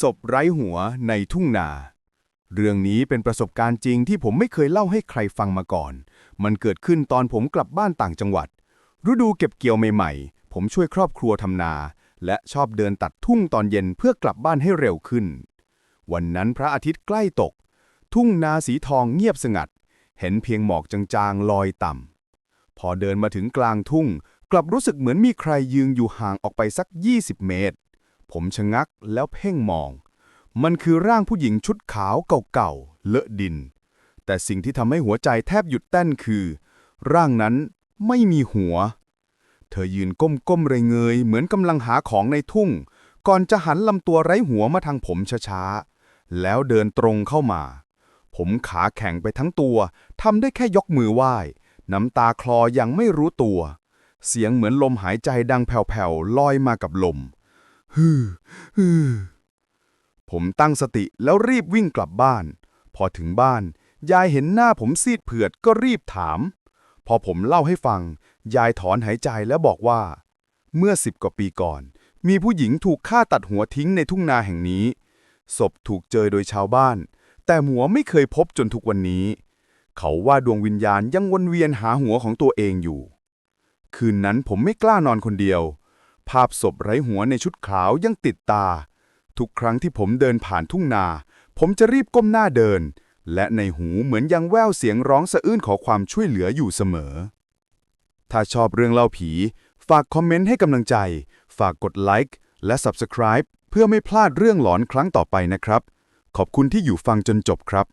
ศพไร้หัวในทุ่งนา เรื่องนี้เป็นประสบการณ์จริงที่ผมไม่เคยเล่าให้ใครฟังมาก่อน มันเกิดขึ้นตอนผมกลับบ้านต่างจังหวัด ฤดูเก็บเกี่ยวใหม่ๆ ผมช่วยครอบครัวทำนา และชอบเดินตัดทุ่งตอนเย็นเพื่อกลับบ้านให้เร็วขึ้น วันนั้นพระอาทิตย์ใกล้ตก ทุ่งนาสีทองเงียบสงัด เห็นเพียงหมอกจางๆลอยต่ำพอเดินมาถึงกลางทุ่ง กลับรู้สึกเหมือนมีใครยืนอยู่ห่างออกไปสัก 20 เมตร ผมชะงักแล้วเพ่งมอง มันคือร่างผู้หญิงชุดขาวเก่าๆ เลอะดิน แต่สิ่งที่ทำให้หัวใจแทบหยุดเต้นคือ ร่างนั้นไม่มีหัว เธอยืนก้มๆเงย เหมือนกำลังหาของในทุ่ง ก่อนจะหันลำตัวไร้หัวมาทางผมช้าๆ แล้วเดินตรงเข้ามา ผมขาแข็งไปทั้งตัวทำได้แค่ยกมือไหว้ น้ำตาคลอยังไม่รู้ตัว เสียงเหมือนลมหายใจดังแผ่วๆลอยมากับลม ฮือฮือผมตั้งสติแล้วรีบวิ่งกลับบ้าน พอถึงบ้าน ยายเห็นหน้าผมซีดเผือดก็รีบถาม พอผมเล่าให้ฟัง ยายถอนหายใจแล้วบอกว่า เมื่อสิบกว่าปีก่อน มีผู้หญิงถูกฆ่าตัดหัวทิ้งในทุ่งนาแห่งนี้ ศพถูกเจอโดยชาวบ้าน แต่หัวไม่เคยพบจนทุกวันนี้ เขาว่าดวงวิญญาณยังวนเวียนหาหัวของตัวเองอยู่ คืนนั้นผมไม่กล้านอนคนเดียวาพศพไร้หัวในชุดขาวยังติดตา ทุกครั้งที่ผมเดินผ่านทุ่งนา ผมจะรีบก้มหน้าเดิน และในหูเหมือนยังแววเสียงร้องสะอื้นขอความช่วยเหลืออยู่เสมอ ถ้าชอบเรื่องเล่าผี ฝากคอมเมนต์ให้กำลังใจ ฝากกดไลค์และ Subscribe เพื่อไม่พลาดเรื่องหลอนครั้งต่อไปนะครับ ขอบคุณที่อยู่ฟังจนจบครับ